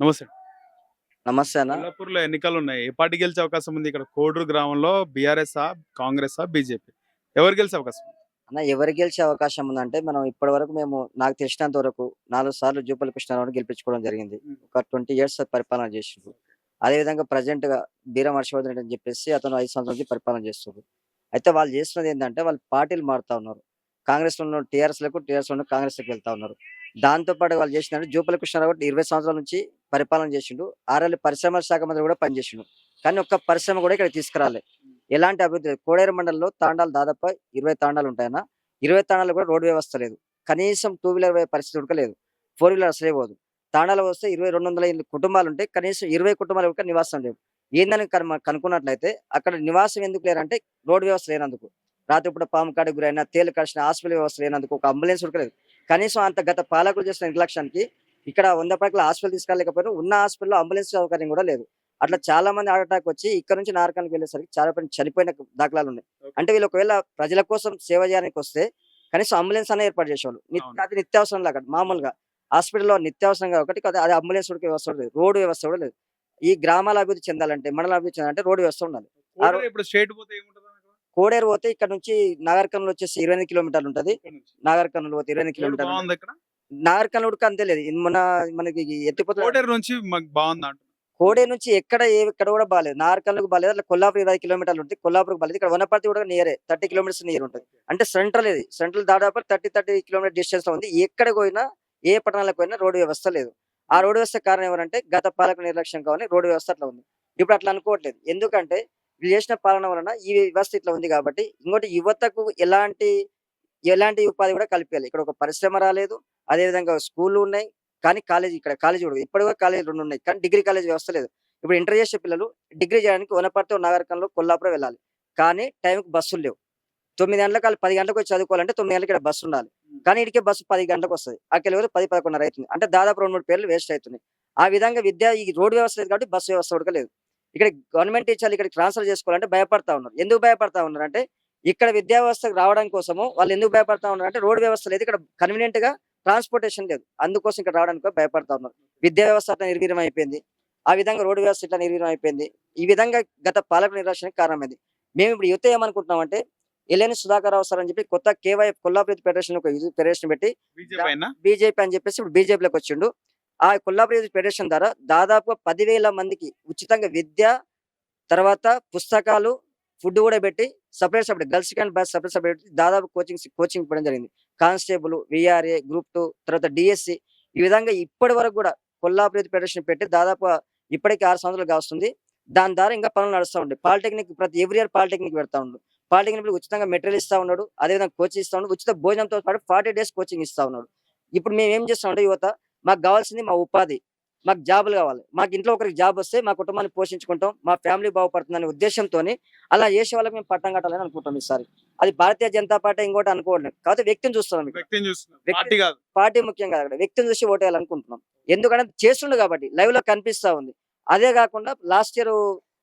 నమస్తే. నమస్తే అన్న. కొల్లాపూర్లో ఎన్నికలు ఉన్నాయి ఏ పార్టీ గెలిచే అవకాశం ఉంది? ఇక్కడ కోడూరు గ్రామంలో బీఆర్ఎస్ ఆ కాంగ్రెస్ ఆ బీజేపీ. ఎవరు గెలిచే అవకాశం ఉంది? అన్న ఎవరు గెలిచే అవకాశం ఉందంటే మనం ఇప్పటి వరకు మేము నాకు తెలిసినంత వరకు నాలుగు సార్లు జూపల్లి కృష్ణారావుని గెలిపించుకోవడం జరిగింది. ఒక ట్వంటీ ఇయర్స్ పరిపాలన చేసిండు అదేవిధంగా ప్రజెంట్గా బీరం హర్షవర్ధన్ రెడ్డి అని చెప్పేసి అతను ఐదు సంవత్సరాల నుంచి పరిపాలన చేస్తున్నారు అయితే వాళ్ళు చేస్తున్నది ఏంటంటే వాళ్ళు పార్టీలు మారుతా ఉన్నారు. కాంగ్రెస్లో ఉన్న టీఆర్ఎస్లకు టీఆర్ఎస్లో కాంగ్రెస్లకు వెళ్తా ఉన్నారు. దాంతో పాటు వాళ్ళు చేసిందంటే జూపల్లి కృష్ణారావు ఇరవై సంవత్సరాల నుంచి పరిపాలన చేసిండు. ఆర్ఎల్ పరిశ్రమల శాఖ మంత్రి కూడా పనిచేసిండు. కానీ ఒక్క పరిశ్రమ కూడా ఇక్కడ తీసుకురాలే. ఎలాంటి అభివృద్ధి లేదు. కోడేరు మండలంలో తాండాలు దాదాపు ఇరవై తాండాలు ఉంటాయన్న. ఇరవై తాండాలు కూడా రోడ్డు వ్యవస్థ లేదు. కనీసం టూ వీలర్ పరిస్థితి ఉడకలేదు ఫోర్ వీలర్ అసలే పోదు. తాండాలు వస్తే ఇరవై రెండు వందల ఎనిమిది కుటుంబాలు ఉంటాయి కనీసం ఇరవై కుటుంబాలు కూడా నివాసం లేవు. ఏందని కను- కనుక్కున్నట్లయితే అక్కడ నివాసం ఎందుకు లేరంటే రోడ్డు వ్యవస్థ లేనందుకు. రాత్రిపూట పాము కాడ గురైన తేలు కలిసిన హాస్పిటల్ వ్యవస్థ లేనందుకు ఒక అంబులెన్స్ ఉడకలేదు కనీసం అంత గత పాలకులు చేసిన నిర్లక్ష్యానికి ఇక్కడ వంద పడకల హాస్పిటల్ తీసుకెళ్ళలేకపోయినా ఉన్న హాస్పిటల్లో అంబులెన్స్ సౌకర్యం కూడా లేదు. అట్లా చాలా మంది హార్ట్ అటాక్ వచ్చి ఇక్కడ నుంచి నారకానికి వెళ్ళేసరికి చాలా మంది చనిపోయిన దాఖలాలు ఉన్నాయి. అంటే వీళ్ళు ఒకవేళ ప్రజల కోసం సేవ చేయడానికి వస్తే కనీసం అంబులెన్స్ అనే ఏర్పాటు చేసేవాళ్ళు. అది నిత్యావసరం లాగా మామూలుగా. హాస్పిటల్లో నిత్యావసరంగా ఒకటి కాదు అది అంబులెన్స్ వ్యవస్థ లేదు. రోడ్డు వ్యవస్థ కూడా లేదు. ఈ గ్రామాల అభివృద్ధి చెందాలంటే మండల అభివృద్ధి చెందాలంటే రోడ్డు వ్యవస్థ ఉండాలి. కోడూరు పోతే ఇక్కడ నుంచి నాగర్కర్నూలు వచ్చేసి ఇరవై కిలోమీటర్లు ఉంటది. నాగర్కర్నూలు పోతే ఇరవై కిలోమీటర్లు నాగర్కర్నూలు ఉడక అంతే లేదు. ఇది మన మనకి ఎత్తిపోతే కోడేరు నుంచి మాకు బాగుంది అంటున్నా. కోడేరు నుంచి ఎక్కడ ఏ ఎక్కడ కూడా బాగాలేదు నాగర్కర్నూలుకు బాగాలేదు అట్లా కొల్లాపూర్ ఇరవై కిలోమీటర్లు ఉంటుంది. కొల్లాపూర్కి బాగాలేదు ఇక్కడ వనపర్తి కూడా నియరే. థర్టీ కిలోమీటర్స్ నియర్ ఉంటుంది. అంటే సెంట్రల్ ఇది. సెంట్రల్ దాదాపు థర్టీ థర్టీ కిలోమీటర్ డిస్టెన్స్లో ఉంది. ఎక్కడ పోయినా ఏ పట్టణాలకు పోయినా రోడ్డు వ్యవస్థ లేదు. ఆ రోడ్డు వ్యవస్థ కారణం ఎవరంటే గత పాలక నిర్లక్ష్యం కావాలి రోడ్డు వ్యవస్థ అట్లా ఉంది. ఇప్పుడు అట్లా అనుకోవట్లేదు. ఎందుకంటే వీళ్ళు చేసిన పాలన వలన ఈ వ్యవస్థ ఇట్లా ఉంది కాబట్టి ఇంకోటి యువతకు ఎలాంటి ఎలాంటి ఉపాధి కూడా కల్పించాలి. ఇక్కడ ఒక పరిశ్రమ రాలేదు. అదే విధంగా స్కూళ్ళు ఉన్నాయి కానీ కాలేజ్ ఇక్కడ కాలేజ్ కూడా ఇప్పటి కూడా కాలేజ్ రెండు ఉన్నాయి కానీ డిగ్రీ కాలేజ్ వ్యవస్థ లేదు. ఇప్పుడు ఇంటర్ చేసే పిల్లలు డిగ్రీ చేయడానికి వనపర్తి నగరకంలో కొల్లాపురం వెళ్ళాలి కానీ టైంకి బస్సులు లేవు. తొమ్మిది గంటలకు పది గంటలకు వచ్చి చదువుకోవాలంటే తొమ్మిది గంటలకు ఇక్కడ బస్సు ఉండాలి కానీ ఇటుకే బస్సు పది గంటలకు వస్తుంది అక్కడ వెళ్ళి పది పదకొండున్నర అవుతుంది అంటే దాదాపు రెండు మూడు పేర్లు వేస్ట్ అవుతున్నాయి. ఆ విధంగా విద్య ఈ రోడ్డు వ్యవస్థ లేదు కాబట్టి బస్సు వ్యవస్థ కూడా లేదు. ఇక్కడ గవర్నమెంట్ టీచర్లు ఇక్కడ ట్రాన్స్ఫర్ చేసుకోవాలంటే భయపడతా ఉన్నారు. ఎందుకు భయపడతా ఉన్నారు అంటే ఇక్కడ విద్యా వ్యవస్థకు రావడం కోసము వాళ్ళు ఎందుకు భయపడతా ఉన్నారు అంటే రోడ్డు వ్యవస్థ లేదు ఇక్కడ కన్వీనియంట్గా ట్రాన్స్పోర్టేషన్ లేదు. అందుకోసం ఇక్కడ రావడానికి భయపడతా ఉన్నారు. విద్యా వ్యవస్థ అట్లా నిర్వీర్యం అయిపోయింది. ఆ విధంగా రోడ్డు వ్యవస్థ ఇట్లా నిర్వీర్యం అయిపోయింది. ఈ విధంగా గత పాలక నిర్లక్ష్యానికి కారణమైంది. మేము ఇప్పుడు యువత ఏమనుకుంటున్నాం అంటే ఎల్ఎన్ సుధాకర్ రావు సార్ అని చెప్పి కొత్త కేవై కొల్లాపూర్ ఫెడరేషన్ ఒక ఫెడరేషన్ పెట్టి బీజేపీ అని చెప్పేసి ఇప్పుడు బీజేపీలోకి వచ్చిండు. ఆ కొల్లాపూర్ ఫెడరేషన్ ద్వారా దాదాపు పదివేల మందికి ఉచితంగా విద్య తర్వాత పుస్తకాలు ఫుడ్ కూడా పెట్టి separate separate girls and boys separate separate దాదాపు కోచింగ్ కోచింగ్ ఇవ్వడం జరిగింది. కానిస్టేబుల్ విఆర్ఏ గ్రూప్ టూ తర్వాత డిఎస్సి ఈ విధంగా ఇప్పటి వరకు కూడా కొల్లాపూర్ ఫెడరేషన్ పెట్టి దాదాపు ఇప్పటికి ఆరు సంవత్సరాలు కాస్తుంది. దాని ద్వారా ఇంకా పనులు నడుస్తూ ఉండే. పాలిటెక్నిక్ ప్రతి ఎవ్రీ ఇయర్ పాలిటెక్నిక్ పెడతా ఉండు. పాలిటెక్నిక్ ఉచితంగా మెటీరియల్ ఇస్తా ఉన్నాడు. అదేవిధంగా కోచింగ్ ఇస్తూ ఉన్నాడు. ఉచిత భోజనంతో పాటు ఫార్టీ డేస్ కోచింగ్ ఇస్తా ఉన్నాడు. ఇప్పుడు మేము ఏం చేస్తామంటే యువత మాకు కావాల్సింది మా ఉపాధి. మాకు జాబులు కావాలి. మాకు ఇంట్లో ఒకరికి జాబ్ వస్తే మా కుటుంబాన్ని పోషించుకుంటాం. మా ఫ్యామిలీ బాగుపడుతుందనే ఉద్దేశంతో అలా చేసే వాళ్ళకి మేము పట్టం కట్టాలని అనుకుంటాం ఈసారి. అది భారతీయ జనతా పార్టీ ఇంకోటి అనుకోవట్లేదు. కాకపోతే వ్యక్తిని చూస్తున్నాం పార్టీ ముఖ్యం కాదు అక్కడ వ్యక్తిని చూసి ఓటేయాలనుకుంటున్నాం ఎందుకంటే చేస్తుండు కాబట్టి లైవ్లో కనిపిస్తా ఉంది. అదే కాకుండా లాస్ట్ ఇయర్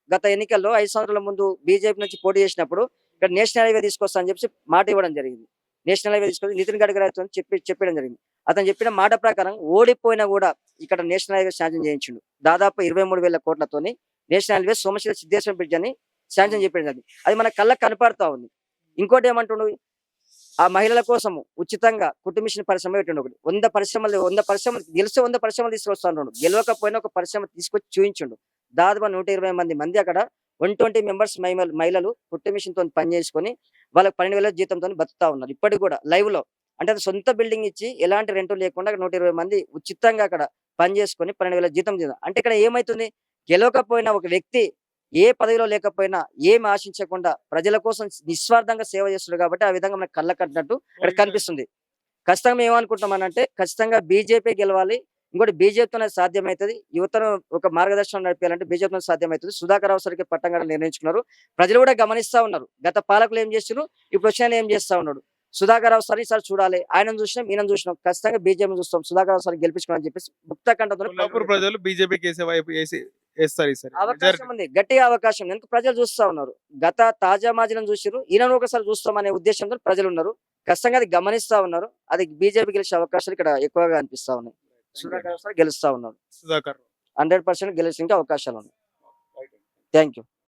గత ఎన్నికల్లో ఐదు సంవత్సరాల ముందు బీజేపీ నుంచి పోటీ చేసినప్పుడు ఇక్కడ నేషనల్ హైవే తీసుకొస్తా అని చెప్పి మాట ఇవ్వడం జరిగింది. నేషనల్ హైవే తీసుకొని నితిన్ గడ్కరీ అని చెప్పి చెప్పడం జరిగింది. అతను చెప్పిన మాట ప్రకారం ఓడిపోయినా కూడా ఇక్కడ నేషనల్ హైవే శాంక్షన్ చేయించిండు. దాదాపు ఇరవై మూడు వేల కోట్లతోని national highway Somasila Siddeshwara bridge అని శాంక్షన్ చెప్పడం జరిగింది. అది మన కళ్ళకు కనపడతా ఉంది. ఇంకోటి ఏమంటుండు? ఆ మహిళల కోసము ఉచితంగా కుటుంబిషన్ పరిశ్రమ పెట్టండి ఒకటి వంద పరిశ్రమలు వంద పరిశ్రమలు గెలిస్తే వంద పరిశ్రమలు తీసుకొస్తాడు గెలవకపోయినా ఒక పరిశ్రమ తీసుకొచ్చి చూపించుండు దాదాపు నూట ఇరవై మంది మంది అక్కడ వన్ ట్వంటీ మెంబర్స్ మహిళలు కుట్టు మిషన్తో పనిచేసుకొని వాళ్ళకి పన్నెండు వేల జీతంతో బతుకుతా ఉన్నారు. ఇప్పటికి కూడా లైవ్లో. అంటే అది సొంత బిల్డింగ్ ఇచ్చి ఎలాంటి రెంట్ లేకుండా నూట ఇరవై మంది ఉచితంగా అక్కడ పని చేసుకొని పన్నెండు వేల జీతం జీతం అంటే ఇక్కడ ఏమైతుంది? గెలవకపోయినా ఒక వ్యక్తి ఏ పదవిలో లేకపోయినా ఏం ఆశించకుండా ప్రజల కోసం నిస్వార్థంగా సేవ చేస్తున్నాడు కాబట్టి ఆ విధంగా మనకు కళ్ళ కట్టినట్టు ఇక్కడ కనిపిస్తుంది. ఖచ్చితంగా మేము ఏమనుకుంటున్నామనంటే ఖచ్చితంగా బీజేపీ గెలవాలి. ఇంకోటి బీజేపీతోనే సాధ్యమవుతుంది యువతను ఒక మార్గదర్శనం నడిపేయాలంటే బీజేపీతో సాధ్యమవుతుంది సుధాకర్ రావు సరికి పట్టంగా నిర్ణయించుకున్నారు. ప్రజలు కూడా గమనిస్తా ఉన్నారు. గత పాలకులు ఏం చేస్తున్నారు? ఇప్పుడు వచ్చిన ఏం చేస్తా ఉన్నాడు సుధాకర్ రావు సార్ ఈసారి చూడాలి. ఆయన చూసినాం ఈయన చూసినాం. ఖచ్చితంగా బీజేపీ చూస్తాం. సుధాకర్ రావు సార్ గెలిపించుకోవాలని చెప్పేసి ముక్త ప్రజలు బీజేపీకి అవకాశం ఉంది. గట్టిగా అవకాశం. ఎందుకు ప్రజలు చూస్తా ఉన్నారు? గత తాజా మాజీలను చూసిరు ఈయన ఒకసారి చూస్తామనే ఉద్దేశంతో ప్రజలు ఉన్నారు. ఖచ్చితంగా అది గమనిస్తా ఉన్నారు. అది బీజేపీ గెలిచే అవకాశాలు ఇక్కడ ఎక్కువగా అనిపిస్తా ఉన్నాయి. సుధాకర్ గెలుస్తా ఉన్నారు సుధాకర్ హండ్రెడ్ పర్సెంట్ గెలిచడానికి అవకాశాలు ఉన్నాయి. Thank you